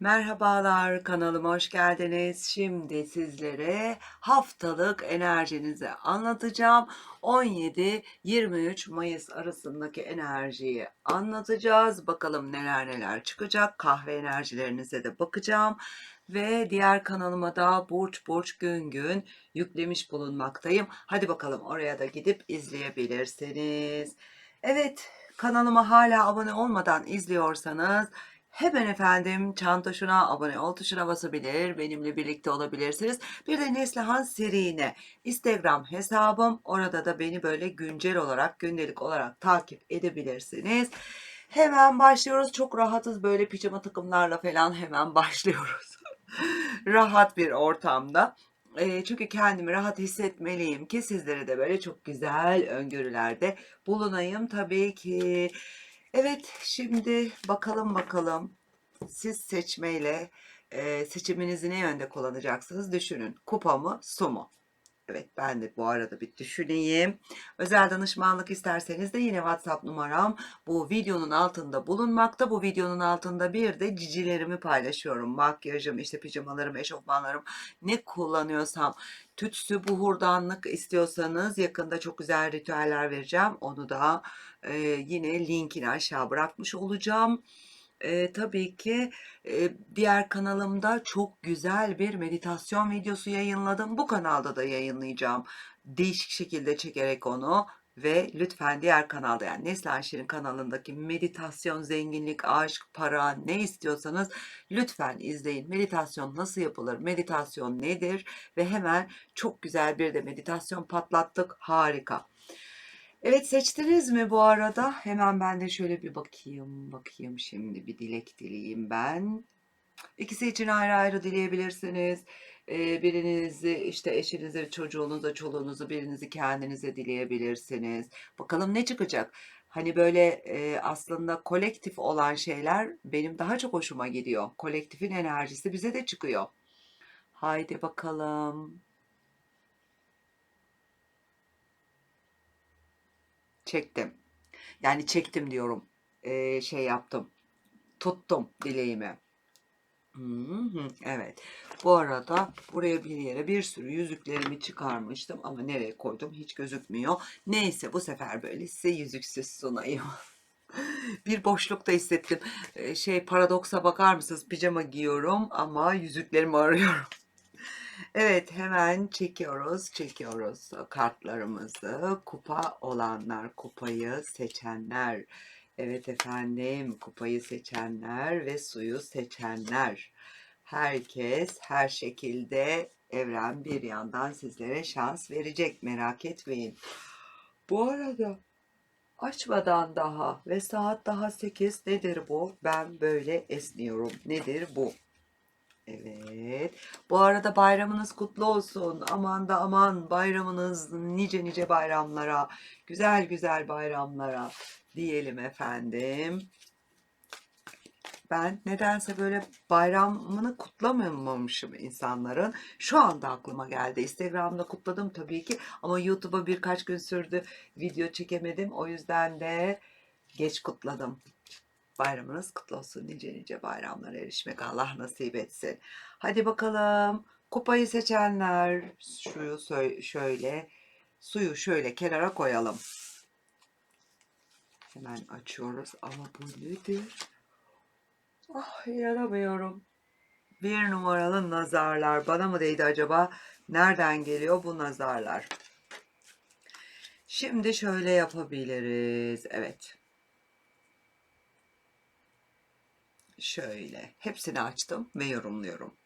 Merhabalar kanalıma hoş geldiniz. Şimdi sizlere haftalık enerjinizi anlatacağım. 17-23 Mayıs arasındaki enerjiyi anlatacağız. Bakalım neler neler çıkacak. Kahve enerjilerinize de bakacağım. Ve diğer kanalıma da burç burç gün gün yüklemiş bulunmaktayım. Hadi bakalım oraya da gidip izleyebilirsiniz. Evet kanalıma hala abone olmadan izliyorsanız Hemen efendim çan tuşuna, abone ol tuşuna basabilir, benimle birlikte olabilirsiniz. Bir de Neslihan Serine Instagram hesabım. Orada da beni böyle güncel olarak, gündelik olarak takip edebilirsiniz. Hemen başlıyoruz. Çok rahatız böyle pijama takımlarla falan hemen başlıyoruz. Rahat bir ortamda. Çünkü kendimi rahat hissetmeliyim ki sizlere de böyle çok güzel öngörülerde bulunayım tabii ki. Evet, şimdi bakalım bakalım siz seçmeyle eee, seçiminizi ne yönde kullanacaksınız düşünün. Kupa mı, su mu? Evet, ben de bu arada bir düşüneyim. Özel danışmanlık isterseniz de yine WhatsApp numaram bu videonun altında bulunmakta. Bu videonun altında bir de cicilerimi paylaşıyorum. Makyajım, işte pijamalarım, eşofmanlarım ne kullanıyorsam. Tütsü, buhurdanlık istiyorsanız yakında çok güzel ritüeller vereceğim. Onu da e, yine linkini aşağı bırakmış olacağım. E, tabii ki e, diğer kanalımda çok güzel bir meditasyon videosu yayınladım. Bu kanalda da yayınlayacağım. Değişik şekilde çekerek onu ve lütfen diğer kanalda yani Neslihan Şirin kanalındaki meditasyon, zenginlik, aşk, para ne istiyorsanız lütfen izleyin. Meditasyon nasıl yapılır? Meditasyon nedir? Ve hemen çok güzel bir de meditasyon patlattık. Harika. Evet seçtiniz mi bu arada? Hemen ben de şöyle bir bakayım. Bakayım şimdi bir dilek dileyeyim ben. İkisi için ayrı ayrı dileyebilirsiniz. Ee, birinizi işte eşinize, çocuğunuza, çoluğunuza, birinizi kendinize dileyebilirsiniz. Bakalım ne çıkacak? Hani böyle e, aslında kolektif olan şeyler benim daha çok hoşuma gidiyor. Kolektifin enerjisi bize de çıkıyor. Haydi bakalım. Çektim. Yani çektim diyorum. Ee, şey yaptım. Tuttum dileğimi. Hı hı, Evet. Bu arada buraya bir yere bir sürü yüzüklerimi çıkarmıştım ama nereye koydum hiç gözükmüyor. Neyse bu sefer böyle size yüzüksüz sunayım. Bir boşlukta hissettim. Ee, şey paradoksa bakar mısınız? Pijama giyiyorum ama yüzüklerimi arıyorum. Evet hemen çekiyoruz, çekiyoruz kartlarımızı. Kupa olanlar, kupayı seçenler. Evet efendim, kupayı seçenler ve suyu seçenler. Herkes her şekilde evren bir yandan sizlere şans verecek merak etmeyin. Bu arada açmadan daha ve saat daha 8 nedir bu? Ben böyle esniyorum. Nedir bu? Evet. Bu arada bayramınız kutlu olsun. Aman da aman bayramınız nice nice bayramlara, güzel güzel bayramlara diyelim efendim. Ben nedense böyle bayramını kutlamamışım insanların. Şu anda aklıma geldi. Instagram'da kutladım tabii ki ama YouTube'a birkaç gün sürdü. Video çekemedim. O yüzden de geç kutladım. Bayramınız kutlu olsun. Nice nice bayramlara erişmek Allah nasip etsin. Hadi bakalım. Kupayı seçenler suyu sö- şöyle suyu şöyle kenara koyalım. Hemen açıyoruz ama bu nedir? Ah inanamıyorum. Bir numaralı nazarlar. Bana mı değdi acaba? Nereden geliyor bu nazarlar? Şimdi şöyle yapabiliriz. Evet. Şöyle hepsini açtım ve yorumluyorum.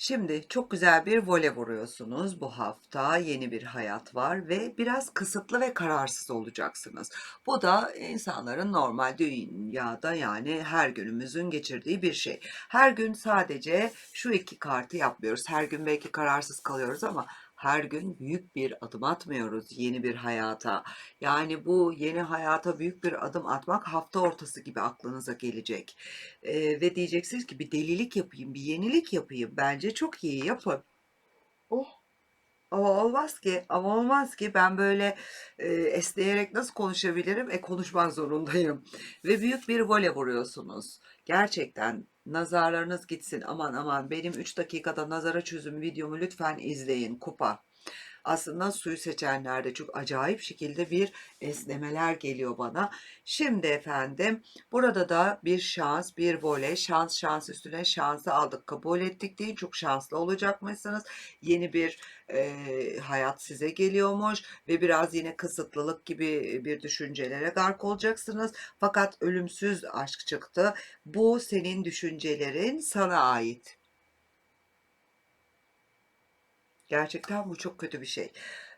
Şimdi çok güzel bir vole vuruyorsunuz bu hafta. Yeni bir hayat var ve biraz kısıtlı ve kararsız olacaksınız. Bu da insanların normal dünyada yani her günümüzün geçirdiği bir şey. Her gün sadece şu iki kartı yapmıyoruz. Her gün belki kararsız kalıyoruz ama her gün büyük bir adım atmıyoruz yeni bir hayata. Yani bu yeni hayata büyük bir adım atmak hafta ortası gibi aklınıza gelecek. Ee, ve diyeceksiniz ki bir delilik yapayım, bir yenilik yapayım. Bence çok iyi yapın. Oh. Ama olmaz ki, ama olmaz ki ben böyle e, esneyerek nasıl konuşabilirim? E konuşmak zorundayım. Ve büyük bir vole vuruyorsunuz. Gerçekten Nazarlarınız gitsin. Aman aman benim 3 dakikada nazara çözüm videomu lütfen izleyin. Kupa. Aslında suyu seçenlerde çok acayip şekilde bir esnemeler geliyor bana. Şimdi efendim burada da bir şans, bir voley, şans şans üstüne şansı aldık, kabul ettik değil. Çok şanslı olacakmışsınız. Yeni bir e, hayat size geliyormuş ve biraz yine kısıtlılık gibi bir düşüncelere gark olacaksınız. Fakat ölümsüz aşk çıktı. Bu senin düşüncelerin sana ait. Gerçekten bu çok kötü bir şey.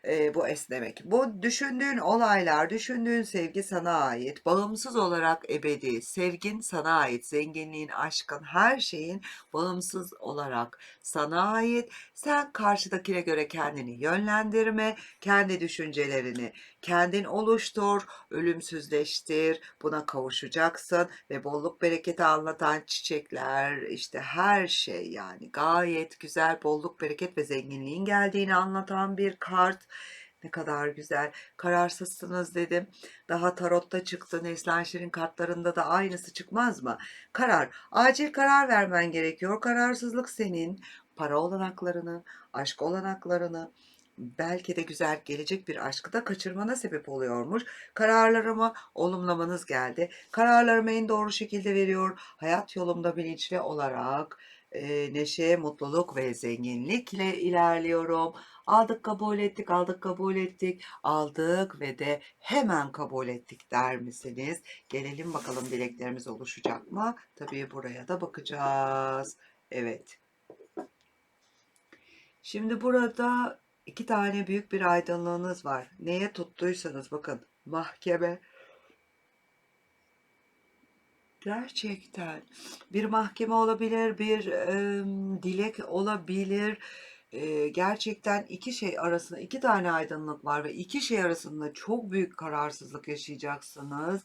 Eee, bu esnemek. Bu düşündüğün olaylar, düşündüğün sevgi sana ait. Bağımsız olarak ebedi. Sevgin sana ait. Zenginliğin, aşkın, her şeyin bağımsız olarak sana ait. Sen karşıdakine göre kendini yönlendirme, kendi düşüncelerini kendin oluştur, ölümsüzleştir. Buna kavuşacaksın ve bolluk bereketi anlatan çiçekler, işte her şey yani gayet güzel bolluk bereket ve zenginliğin geldiğini anlatan bir kart. Ne kadar güzel. Kararsızsınız dedim. Daha tarotta çıktı. Neslihan Şirin kartlarında da aynısı çıkmaz mı? Karar. Acil karar vermen gerekiyor. Kararsızlık senin. Para olanaklarını, aşk olanaklarını, belki de güzel gelecek bir aşkı da kaçırmana sebep oluyormuş. Kararlarımı olumlamanız geldi. Kararlarımı en doğru şekilde veriyor. Hayat yolumda bilinçli olarak e, neşe, mutluluk ve zenginlikle ilerliyorum. Aldık kabul ettik, aldık kabul ettik, aldık ve de hemen kabul ettik der misiniz? Gelelim bakalım dileklerimiz oluşacak mı? Tabii buraya da bakacağız. Evet. Şimdi burada iki tane büyük bir aydınlığınız var. Neye tuttuysanız bakın mahkeme gerçekten bir mahkeme olabilir, bir e, dilek olabilir. E, gerçekten iki şey arasında iki tane aydınlık var ve iki şey arasında çok büyük kararsızlık yaşayacaksınız.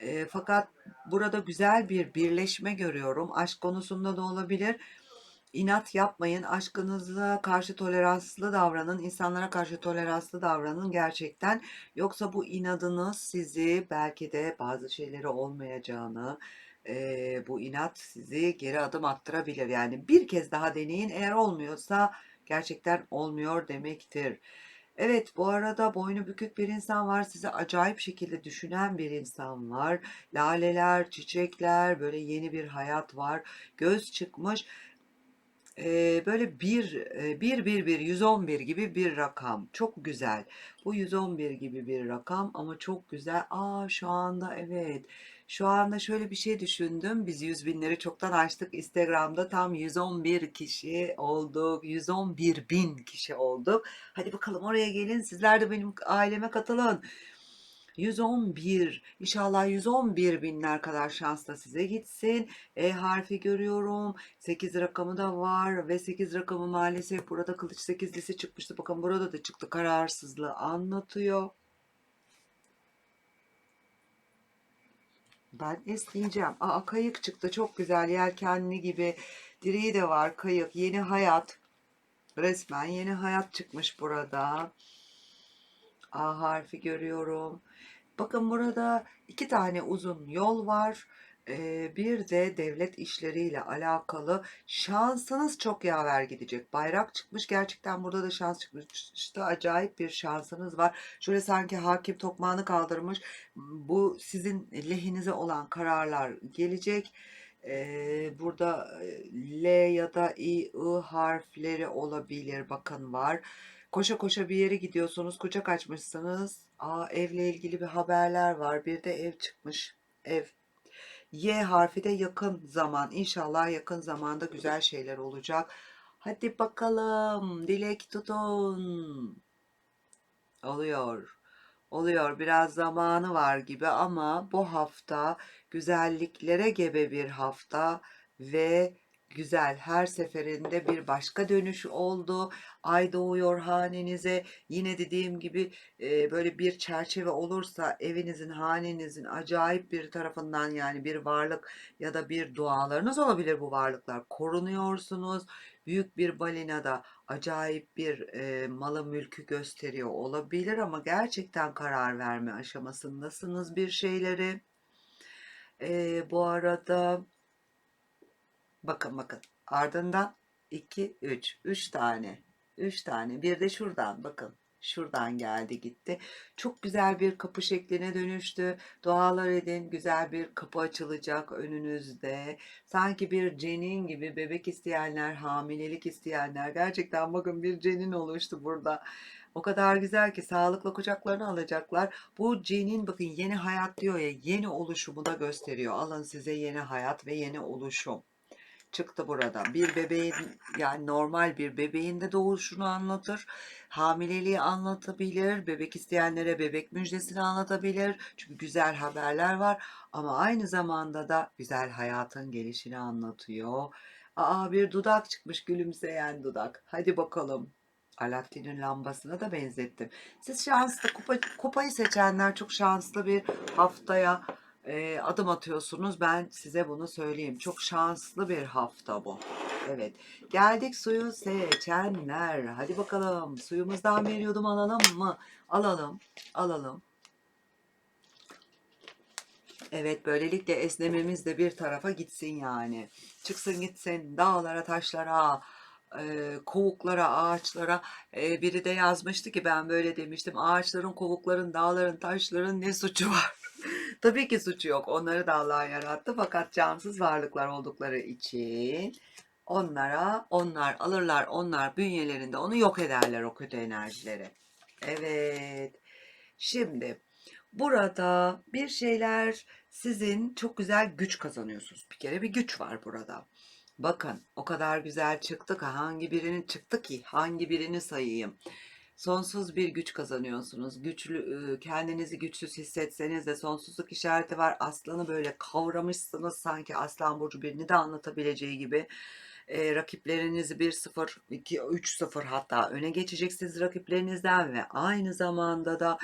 E, fakat burada güzel bir birleşme görüyorum. Aşk konusunda da olabilir İnat yapmayın. Aşkınıza karşı toleranslı davranın. insanlara karşı toleranslı davranın gerçekten. Yoksa bu inadınız sizi belki de bazı şeyleri olmayacağını, e, bu inat sizi geri adım attırabilir. Yani bir kez daha deneyin. Eğer olmuyorsa gerçekten olmuyor demektir. Evet bu arada boynu bükük bir insan var. Sizi acayip şekilde düşünen bir insan var. Laleler, çiçekler, böyle yeni bir hayat var. Göz çıkmış Eee, böyle bir, 1, 1, 1, 111 gibi bir rakam. Çok güzel. Bu 111 gibi bir rakam ama çok güzel. Aa şu anda evet. Şu anda şöyle bir şey düşündüm. Biz 100 binleri çoktan aştık. Instagram'da tam 111 kişi olduk. 111 bin kişi olduk. Hadi bakalım oraya gelin. Sizler de benim aileme katılın. 111 inşallah 111 binler kadar şans da size gitsin. E harfi görüyorum. 8 rakamı da var ve 8 rakamı maalesef burada kılıç 8'lisi çıkmıştı. Bakın burada da çıktı. Kararsızlığı anlatıyor. Ben esneyeceğim. Aa kayık çıktı. Çok güzel. Yelkenli gibi. Direği de var. Kayık. Yeni hayat. Resmen yeni hayat çıkmış burada. A harfi görüyorum. Bakın burada iki tane uzun yol var. Bir de devlet işleriyle alakalı şansınız çok yaver gidecek. Bayrak çıkmış gerçekten burada da şans çıkmış. İşte acayip bir şansınız var. Şöyle sanki hakim tokmağını kaldırmış. Bu sizin lehinize olan kararlar gelecek. Burada L ya da I, I harfleri olabilir. Bakın var. Koşa koşa bir yere gidiyorsunuz, kucak açmışsınız. Aa, evle ilgili bir haberler var. Bir de ev çıkmış. Ev. Y harfi de yakın zaman. İnşallah yakın zamanda güzel şeyler olacak. Hadi bakalım. Dilek tutun. Oluyor. Oluyor. Biraz zamanı var gibi ama bu hafta güzelliklere gebe bir hafta ve güzel her seferinde bir başka dönüş oldu. Ay doğuyor hanenize. Yine dediğim gibi e, böyle bir çerçeve olursa evinizin, hanenizin acayip bir tarafından yani bir varlık ya da bir dualarınız olabilir bu varlıklar. Korunuyorsunuz. Büyük bir balinada acayip bir e, malı mülkü gösteriyor olabilir ama gerçekten karar verme aşamasındasınız bir şeyleri. E, bu arada Bakın bakın. Ardından 2, 3. 3 tane. 3 tane. Bir de şuradan bakın. Şuradan geldi gitti. Çok güzel bir kapı şekline dönüştü. Dualar edin. Güzel bir kapı açılacak önünüzde. Sanki bir cenin gibi bebek isteyenler, hamilelik isteyenler. Gerçekten bakın bir cenin oluştu burada. O kadar güzel ki sağlıkla kucaklarına alacaklar. Bu cenin bakın yeni hayat diyor ya yeni oluşumu da gösteriyor. Alın size yeni hayat ve yeni oluşum çıktı burada. Bir bebeğin yani normal bir bebeğin de doğuşunu anlatır. Hamileliği anlatabilir. Bebek isteyenlere bebek müjdesini anlatabilir. Çünkü güzel haberler var. Ama aynı zamanda da güzel hayatın gelişini anlatıyor. Aa bir dudak çıkmış gülümseyen dudak. Hadi bakalım. Alaaddin'in lambasına da benzettim. Siz şanslı kupa, kupayı seçenler çok şanslı bir haftaya adım atıyorsunuz. Ben size bunu söyleyeyim. Çok şanslı bir hafta bu. Evet. Geldik suyu seçenler. Hadi bakalım. Suyumuzdan bir yudum alalım mı? Alalım. Alalım. Evet böylelikle esnememiz de bir tarafa gitsin yani. Çıksın gitsin dağlara taşlara kovuklara ağaçlara biri de yazmıştı ki ben böyle demiştim ağaçların kovukların dağların taşların ne suçu var? Tabii ki suçu yok onları da Allah yarattı fakat cansız varlıklar oldukları için onlara onlar alırlar onlar bünyelerinde onu yok ederler o kötü enerjileri. Evet şimdi burada bir şeyler sizin çok güzel güç kazanıyorsunuz. Bir kere bir güç var burada. Bakın o kadar güzel çıktı ki hangi birini çıktı ki hangi birini sayayım. Sonsuz bir güç kazanıyorsunuz. Güçlü kendinizi güçsüz hissetseniz de sonsuzluk işareti var. Aslanı böyle kavramışsınız sanki Aslan burcu birini de anlatabileceği gibi. E, rakiplerinizi 1-0, 2-3-0 hatta öne geçeceksiniz rakiplerinizden ve aynı zamanda da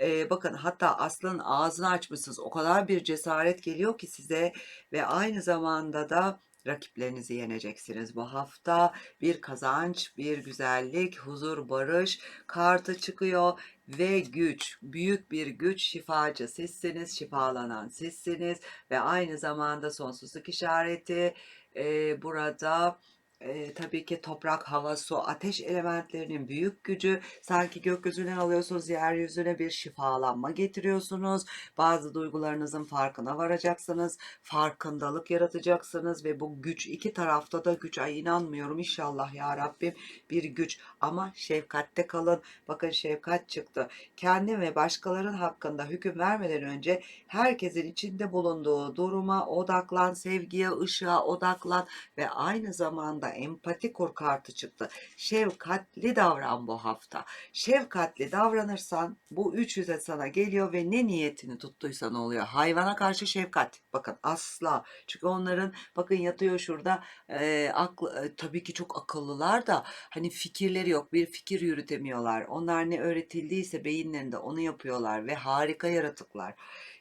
e, bakın hatta aslanın ağzını açmışsınız. O kadar bir cesaret geliyor ki size ve aynı zamanda da rakiplerinizi yeneceksiniz bu hafta. Bir kazanç, bir güzellik, huzur, barış kartı çıkıyor ve güç, büyük bir güç şifacı sizsiniz, şifalanan sizsiniz ve aynı zamanda sonsuzluk işareti e, burada e, tabii ki toprak, hava, su, ateş elementlerinin büyük gücü sanki gökyüzünden alıyorsunuz yeryüzüne bir şifalanma getiriyorsunuz. Bazı duygularınızın farkına varacaksınız. Farkındalık yaratacaksınız ve bu güç iki tarafta da güç. Ay inanmıyorum inşallah ya Rabbim bir güç ama şefkatte kalın. Bakın şefkat çıktı. Kendi ve başkalarının hakkında hüküm vermeden önce herkesin içinde bulunduğu duruma odaklan, sevgiye, ışığa odaklan ve aynı zamanda empati kur kartı çıktı. Şefkatli davran bu hafta. Şefkatli davranırsan bu 300'e sana geliyor ve ne niyetini tuttuysa ne oluyor? Hayvana karşı şefkat. Bakın asla. Çünkü onların bakın yatıyor şurada e, aklı, e, tabii ki çok akıllılar da hani fikirleri yok. Bir fikir yürütemiyorlar. Onlar ne öğretildiyse beyinlerinde onu yapıyorlar ve harika yaratıklar.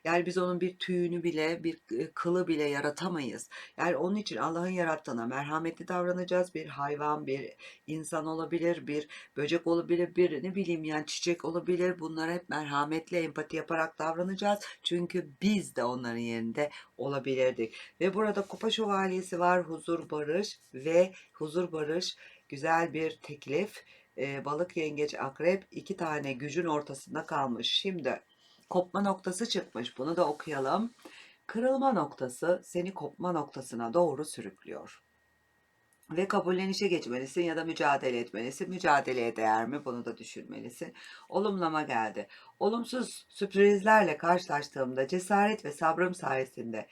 Yani biz onun bir tüyünü bile, bir kılı bile yaratamayız. Yani onun için Allah'ın yarattığına merhametli davranacağız. Bir hayvan, bir insan olabilir, bir böcek olabilir, bir ne bileyim yani çiçek olabilir. Bunlara hep merhametli, empati yaparak davranacağız. Çünkü biz de onların yerinde olabilirdik. Ve burada kupa şövalyesi var. Huzur, barış ve huzur, barış güzel bir teklif. Balık, yengeç, akrep iki tane gücün ortasında kalmış. Şimdi kopma noktası çıkmış. Bunu da okuyalım. Kırılma noktası seni kopma noktasına doğru sürüklüyor. Ve kabullenişe geçmelisin ya da mücadele etmelisin. Mücadeleye değer mi? Bunu da düşünmelisin. Olumlama geldi. Olumsuz sürprizlerle karşılaştığımda cesaret ve sabrım sayesinde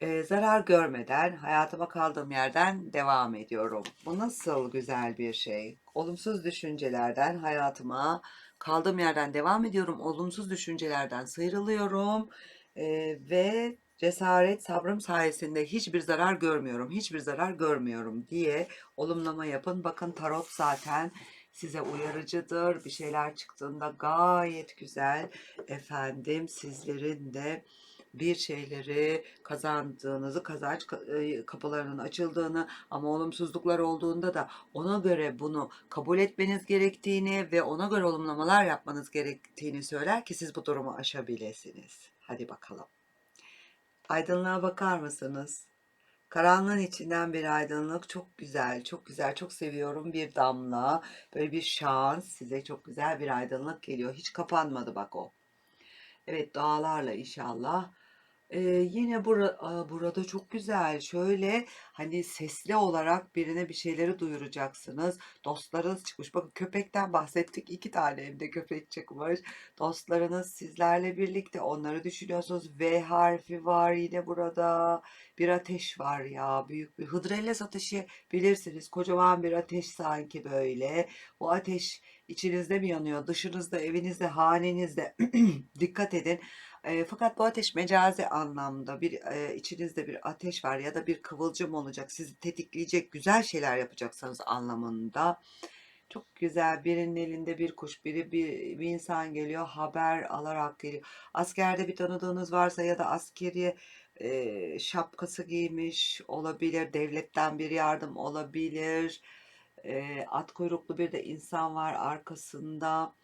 e, zarar görmeden hayatıma kaldığım yerden devam ediyorum. Bu nasıl güzel bir şey. Olumsuz düşüncelerden hayatıma kaldığım yerden devam ediyorum. Olumsuz düşüncelerden sıyrılıyorum e, ve cesaret, sabrım sayesinde hiçbir zarar görmüyorum, hiçbir zarar görmüyorum diye olumlama yapın. Bakın tarot zaten size uyarıcıdır. Bir şeyler çıktığında gayet güzel efendim sizlerin de bir şeyleri kazandığınızı, kazanç kapılarının açıldığını ama olumsuzluklar olduğunda da ona göre bunu kabul etmeniz gerektiğini ve ona göre olumlamalar yapmanız gerektiğini söyler ki siz bu durumu aşabilirsiniz. Hadi bakalım. Aydınlığa bakar mısınız? Karanlığın içinden bir aydınlık çok güzel, çok güzel, çok seviyorum bir damla. Böyle bir şans size çok güzel bir aydınlık geliyor. Hiç kapanmadı bak o. Evet dualarla inşallah. Ee, yine bura, burada çok güzel. Şöyle hani sesli olarak birine bir şeyleri duyuracaksınız. Dostlarınız çıkmış. Bakın köpekten bahsettik. İki tane evde köpek çıkmış. Dostlarınız sizlerle birlikte onları düşünüyorsunuz. V harfi var yine burada. Bir ateş var ya. Büyük bir hıdrellez ateşi bilirsiniz. Kocaman bir ateş sanki böyle. Bu ateş içinizde mi yanıyor? Dışınızda, evinizde, hanenizde. Dikkat edin. E, fakat bu ateş mecazi anlamda bir e, içinizde bir ateş var ya da bir kıvılcım olacak, sizi tetikleyecek güzel şeyler yapacaksınız anlamında. Çok güzel birinin elinde bir kuş, biri bir, bir insan geliyor, haber alarak geliyor. Askerde bir tanıdığınız varsa ya da askeri e, şapkası giymiş olabilir, devletten bir yardım olabilir. E, at kuyruklu bir de insan var arkasında.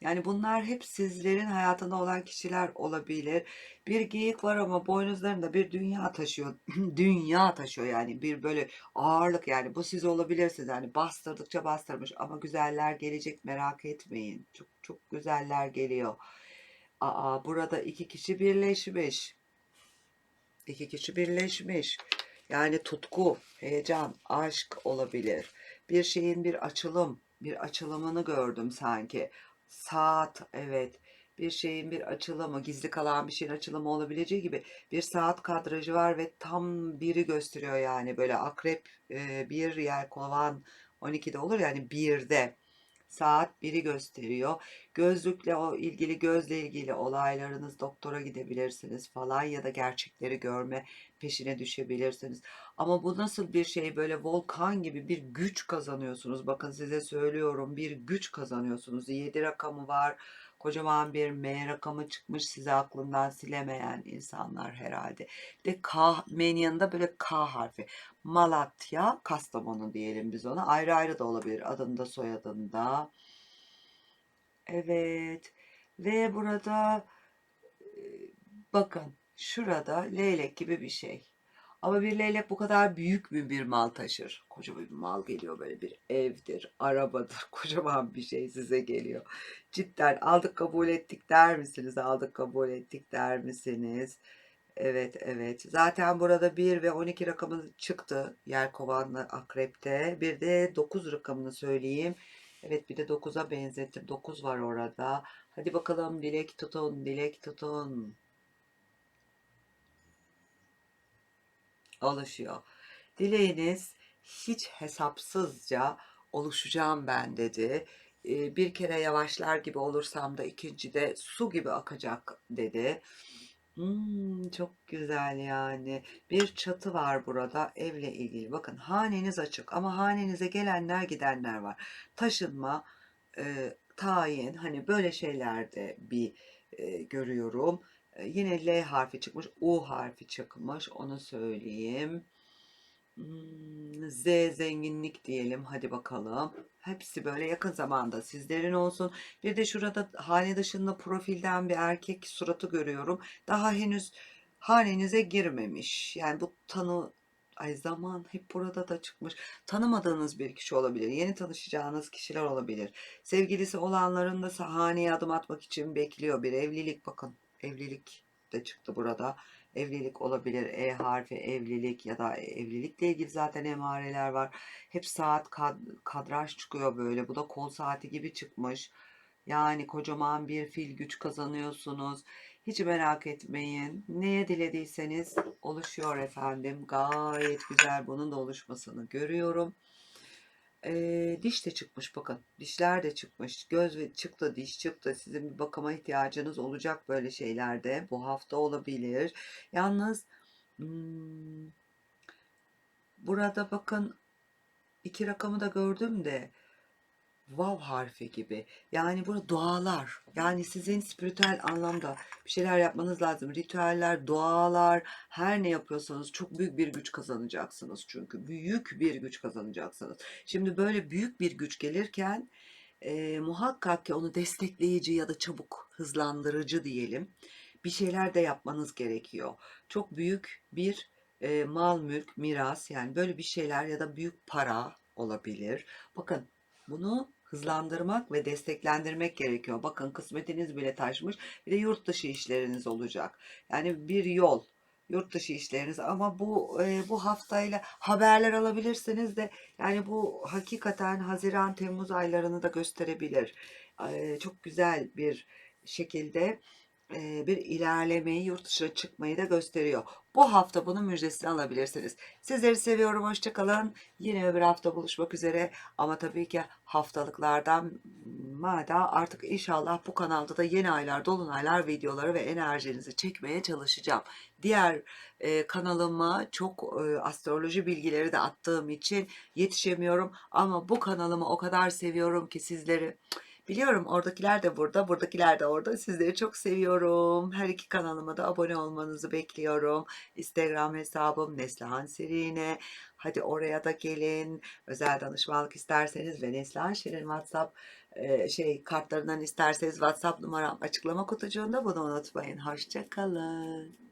Yani bunlar hep sizlerin hayatında olan kişiler olabilir. Bir geyik var ama boynuzlarında bir dünya taşıyor. Dünya taşıyor yani bir böyle ağırlık yani bu siz olabilirsiniz. Yani bastırdıkça bastırmış ama güzeller gelecek merak etmeyin. Çok çok güzeller geliyor. Aa burada iki kişi birleşmiş. İki kişi birleşmiş. Yani tutku, heyecan, aşk olabilir. Bir şeyin bir açılım, bir açılımını gördüm sanki. Saat, evet. Bir şeyin bir açılımı, gizli kalan bir şeyin açılımı olabileceği gibi bir saat kadrajı var ve tam biri gösteriyor yani böyle akrep e, bir yer kovan 12'de olur yani birde saat biri gösteriyor. Gözlükle o ilgili gözle ilgili olaylarınız doktora gidebilirsiniz falan ya da gerçekleri görme peşine düşebilirsiniz. Ama bu nasıl bir şey böyle volkan gibi bir güç kazanıyorsunuz. Bakın size söylüyorum bir güç kazanıyorsunuz. 7 rakamı var. Kocaman bir M rakamı çıkmış size aklından silemeyen insanlar herhalde. De K, M'nin yanında böyle K harfi. Malatya, Kastamonu diyelim biz ona. Ayrı ayrı da olabilir adında soyadında. Evet. Ve burada bakın şurada leylek gibi bir şey. Ama bir leylek bu kadar büyük mü bir mal taşır? Kocaman bir mal geliyor böyle bir evdir, arabadır, kocaman bir şey size geliyor. Cidden aldık kabul ettik der misiniz? Aldık kabul ettik der misiniz? Evet, evet. Zaten burada 1 ve 12 rakamı çıktı. Yelkovanlı akrepte. Bir de 9 rakamını söyleyeyim. Evet bir de 9'a benzettim. 9 var orada. Hadi bakalım dilek tutun, dilek tutun. Oluşuyor. Dileğiniz hiç hesapsızca oluşacağım ben dedi. Bir kere yavaşlar gibi olursam da ikincide su gibi akacak dedi. Hmm, çok güzel yani. Bir çatı var burada evle ilgili. Bakın haneniz açık ama hanenize gelenler gidenler var. Taşınma, e, tayin hani böyle şeylerde bir e, görüyorum. E, yine L harfi çıkmış, U harfi çıkmış onu söyleyeyim. Hmm, Z zenginlik diyelim hadi bakalım. Hepsi böyle yakın zamanda sizlerin olsun. Bir de şurada hane dışında profilden bir erkek suratı görüyorum. Daha henüz hanenize girmemiş. Yani bu tanı ay zaman hep burada da çıkmış. Tanımadığınız bir kişi olabilir. Yeni tanışacağınız kişiler olabilir. Sevgilisi olanların da haneye adım atmak için bekliyor bir evlilik bakın. Evlilik de çıktı burada evlilik olabilir. E harfi evlilik ya da evlilikle ilgili zaten emareler var. Hep saat kad kadraj çıkıyor böyle. Bu da kol saati gibi çıkmış. Yani kocaman bir fil güç kazanıyorsunuz. Hiç merak etmeyin. Neye dilediyseniz oluşuyor efendim. Gayet güzel bunun da oluşmasını görüyorum. Ee, diş de çıkmış bakın. Dişler de çıkmış. Göz ve çıktı, diş çıktı. Sizin bir bakıma ihtiyacınız olacak böyle şeylerde. Bu hafta olabilir. Yalnız hmm, burada bakın iki rakamı da gördüm de Vav harfi gibi. Yani burada dualar. Yani sizin spiritüel anlamda bir şeyler yapmanız lazım. Ritüeller, dualar, her ne yapıyorsanız çok büyük bir güç kazanacaksınız. Çünkü büyük bir güç kazanacaksınız. Şimdi böyle büyük bir güç gelirken e, muhakkak ki onu destekleyici ya da çabuk hızlandırıcı diyelim bir şeyler de yapmanız gerekiyor. Çok büyük bir e, mal mülk, miras yani böyle bir şeyler ya da büyük para olabilir. Bakın bunu hızlandırmak ve desteklendirmek gerekiyor. Bakın kısmetiniz bile taşmış. Bir de yurt dışı işleriniz olacak. Yani bir yol yurt dışı işleriniz ama bu e, bu haftayla haberler alabilirsiniz de yani bu hakikaten Haziran Temmuz aylarını da gösterebilir. E, çok güzel bir şekilde bir ilerlemeyi yurt dışına çıkmayı da gösteriyor. Bu hafta bunun müjdesini alabilirsiniz. Sizleri seviyorum. Hoşça kalın. Yine öbür hafta buluşmak üzere. Ama tabii ki haftalıklardan madem artık inşallah bu kanalda da yeni aylar, dolunaylar videoları ve enerjinizi çekmeye çalışacağım. Diğer e, kanalıma çok e, astroloji bilgileri de attığım için yetişemiyorum. Ama bu kanalımı o kadar seviyorum ki sizleri Biliyorum oradakiler de burada, buradakiler de orada. Sizleri çok seviyorum. Her iki kanalıma da abone olmanızı bekliyorum. Instagram hesabım Neslihan Serine. Hadi oraya da gelin. Özel danışmanlık isterseniz ve Neslihan Şirin WhatsApp e, şey kartlarından isterseniz WhatsApp numaram açıklama kutucuğunda bunu unutmayın. Hoşça kalın.